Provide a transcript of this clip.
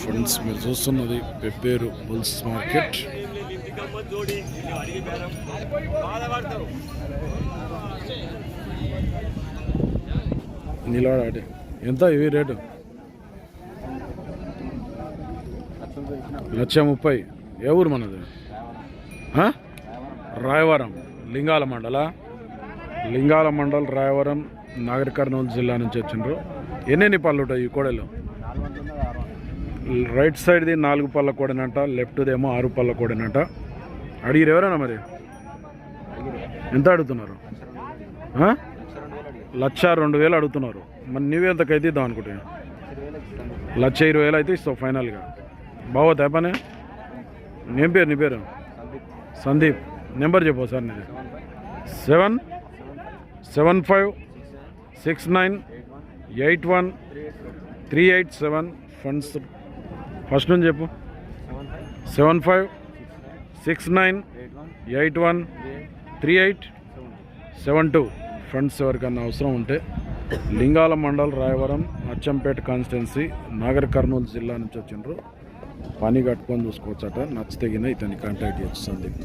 Friends మీరు చూస్తున్నది pepper bulls market. నిలబడాటి ఎంత ఇవి రేటు? లక్ష ముప్పై. ఏ ఊరు మనది? రాయవరం లింగాల మండల. లింగాల మండల్ రాయవరం నాగర్ కర్నూలు జిల్లా నుంచి వచ్చిండ్రు. ఎన్నెన్ని పళ్ళు ఉంటాయి ఈ కోడలు? రైట్ సైడ్ది నాలుగు పళ్ళ కోడనంట లెఫ్ట్దేమో ఆరు పళ్ళ కోడనంట. అడిగిరు ఎవరైనా మరి? ఎంత అడుగుతున్నారు? లక్ష రెండు వేలు అడుగుతున్నారు. మరి నువ్వెంతకైతే ఇద్దాం అనుకుంటున్నా లక్ష ఇరవై వేలు అయితే ఇస్తావు ఫైనల్గా. బాగోతా పని నేను పేరు నీ పేరు? సందీప్. నెంబర్ చెప్పు సార్ నీది. Seven? Seven five? Six nine? Eight one? Three eight seven? Funds first నుంచి చెప్పు. Seven five six nine eight one three eight seven two. Friends ఎవరికన్నా అవసరం ఉంటే లింగాల మండల్ రాయవరం అచ్చంపేట కాన్స్టిట్యున్సీ నాగర్ కర్నూలు జిల్లా నుంచి వచ్చిండ్రు. పని కట్టుకొని చూసుకోవచ్చట. నచ్చితే గిన ఇతన్ని కాంటాక్ట్ చేయొచ్చు సందీప్.